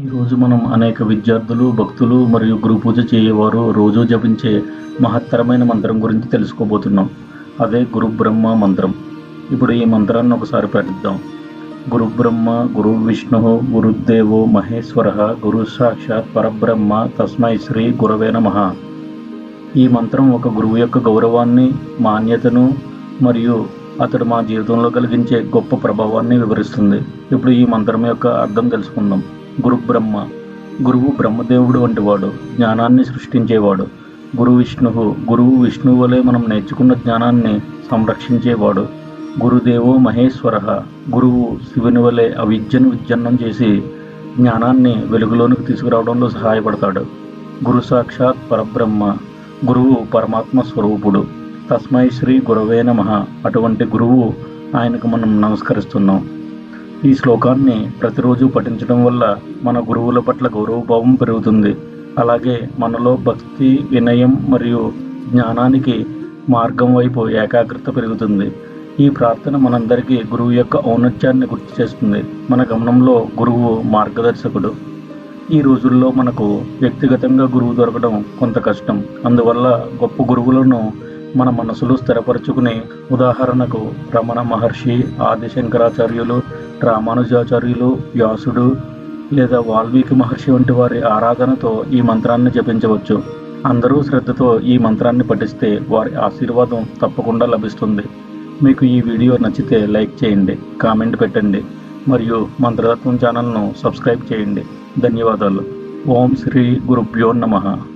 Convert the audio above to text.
ఈరోజు మనం అనేక విద్యార్థులు భక్తులు మరియు గురు పూజ చేయవారు రోజు జపించే మహత్తరమైన మంత్రం గురించి తెలుసుకోబోతున్నాం. అదే గురు బ్రహ్మ మంత్రం. ఇప్పుడు ఈ మంత్రాన్ని ఒకసారి పఠిద్దాం గురు బ్రహ్మ గురు విష్ణు గురుదేవో మహేశ్వర గురు సాక్షాత్ పరబ్రహ్మ తస్మై శ్రీ గురవే నమ. ఈ మంత్రం ఒక గురువు యొక్క గౌరవాన్ని మాన్యతను మరియు అతడు మా జీవితంలో కలిగించే గొప్ప ప్రభావాన్ని వివరిస్తుంది. ఇప్పుడు ఈ మంత్రం యొక్క అర్థం తెలుసుకుందాం. గురు బ్రహ్మ. గురువు బ్రహ్మదేవుడు వంటివాడు జ్ఞానాన్ని సృష్టించేవాడు. గురు విష్ణువు గురువు విష్ణువు వలె మనం నేర్చుకున్న జ్ఞానాన్ని సంరక్షించేవాడు. గురుదేవో మహేశ్వర. గురువు శివుని వలె అవిద్యను విజ్జన్నం చేసి జ్ఞానాన్ని వెలుగులోనికి తీసుకురావడంలో సహాయపడతాడు. గురు సాక్షాత్ పరబ్రహ్మ. గురువు పరమాత్మ స్వరూపుడు. తస్మై శ్రీ గురవే నమ. అటువంటి గురువు ఆయనకు మనం నమస్కరిస్తున్నాం. ఈ శ్లోకాన్ని ప్రతిరోజు పఠించడం వల్ల మన గురువుల పట్ల గౌరవభావం పెరుగుతుంది. అలాగే మనలో భక్తి వినయం మరియు జ్ఞానానికి మార్గం వైపు ఏకాగ్రత పెరుగుతుంది. ఈ ప్రార్థన మనందరికీ గురువు యొక్క ఔన్నత్యాన్ని గుర్తు చేస్తుంది. మన గమనంలో గురువు మార్గదర్శకుడు. ఈ రోజుల్లో మనకు వ్యక్తిగతంగా గురువు దొరకడం కొంత కష్టం. అందువల్ల గొప్ప గురువులను మన మనసులో స్థిరపరచుకుని ఉదాహరణకు రమణ మహర్షి ఆదిశంకరాచార్యులు రామానుజాచార్యులు వ్యాసుడు లేదా వాల్మీకి మహర్షి వంటి వారి ఆరాధనతో ఈ మంత్రాన్ని జపించవచ్చు. అందరూ శ్రద్ధతో ఈ మంత్రాన్ని పఠిస్తే వారి ఆశీర్వాదం తప్పకుండా లభిస్తుంది. మీకు ఈ వీడియో నచ్చితే లైక్ చేయండి కామెంట్ పెట్టండి మరియు మంత్రతత్వం ఛానల్ను సబ్స్క్రైబ్ చేయండి. ధన్యవాదాలు. ఓం శ్రీ గురుభ్యో నమః.